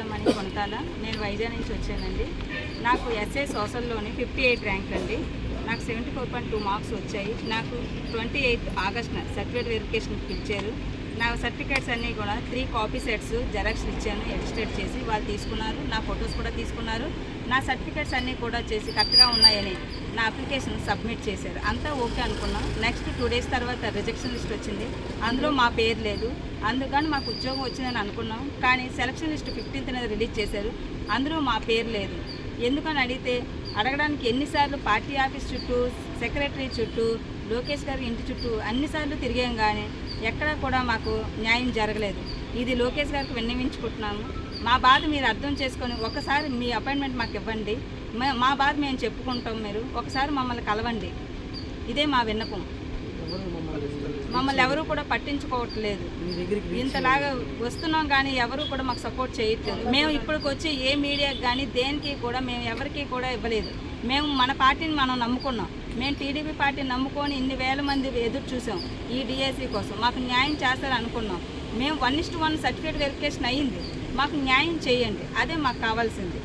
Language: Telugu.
అని కొనతాల నేను వైజాగ్ నుంచి వచ్చానండి. నాకు ఎస్ఏ సోషల్లోని ఫిఫ్టీ ఎయిట్ ర్యాంక్ అండి. నాకు seventy four point two marks వచ్చాయి. నాకు ట్వంటీ ఎయిత్ ఆగస్ట్న సర్టిఫికేట్ వెరిఫికేషన్కి ఇచ్చారు. నా సర్టిఫికేట్స్ అన్నీ కూడా త్రీ కాపీ సెట్స్ జెరాక్స్ ఇచ్చాను ఎడిస్టేట్ చేసి వాళ్ళు తీసుకున్నారు. నా ఫొటోస్ కూడా తీసుకున్నారు. నా సర్టిఫికేట్స్ అన్నీ కూడా చేసి కరెక్ట్గా ఉన్నాయని నా అప్లికేషన్ సబ్మిట్ చేశారు. అంతా ఓకే అనుకున్నాం. నెక్స్ట్ టూ డేస్ తర్వాత రిజెక్షన్ లిస్ట్ వచ్చింది. అందులో మా పేరు లేదు. అందుకని మాకు ఉద్యోగం వచ్చిందని అనుకున్నాం. కానీ సెలక్షన్ లిస్ట్ ఫిఫ్టీన్త్ అనేది రిలీజ్ చేశారు. అందులో మా పేరు లేదు. ఎందుకని అడిగితే అడగడానికి ఎన్నిసార్లు పార్టీ ఆఫీస్ చుట్టూ సెక్రటరీ చుట్టూ లోకేష్ గారి ఇంటి చుట్టూ అన్నిసార్లు తిరిగాం కానీ ఎక్కడా కూడా మాకు న్యాయం జరగలేదు. ఇది లోకేష్ గారికి విన్నవించుకుంటున్నాము మా బాధ మీరు అర్థం చేసుకొని ఒకసారి మీ అపాయింట్మెంట్ మాకు ఇవ్వండి. మే- బాధ మేము చెప్పుకుంటాం మీరు. ఒకసారి మమ్మల్ని కలవండి. ఇదే మా విన్నపం. మమ్మల్ని ఎవరు కూడా పట్టించుకోవట్లేదు. ఇంతలాగా వస్తున్నాం కానీ ఎవరు కూడా మాకు సపోర్ట్ చేయట్లేదు. మేము ఇప్పటికి వచ్చి ఏ మీడియాకి కానీ దేనికి కూడా మేము ఎవరికి కూడా ఇవ్వలేదు. మేము మన పార్టీని మనం నమ్ముకున్నాం. మేము టీడీపీ పార్టీని నమ్ముకొని ఇన్ని వేల మంది ఎదురు చూసాం ఈ డిఎస్సి కోసం. మాకు న్యాయం చేస్తారు అనుకున్నాం మేము వన్ ఇస్ట్ వన్ సర్టిఫికేట్ వెరిఫికేషన్ అయ్యింది. మాకు న్యాయం చేయండి. అదే మాకు కావాల్సింది.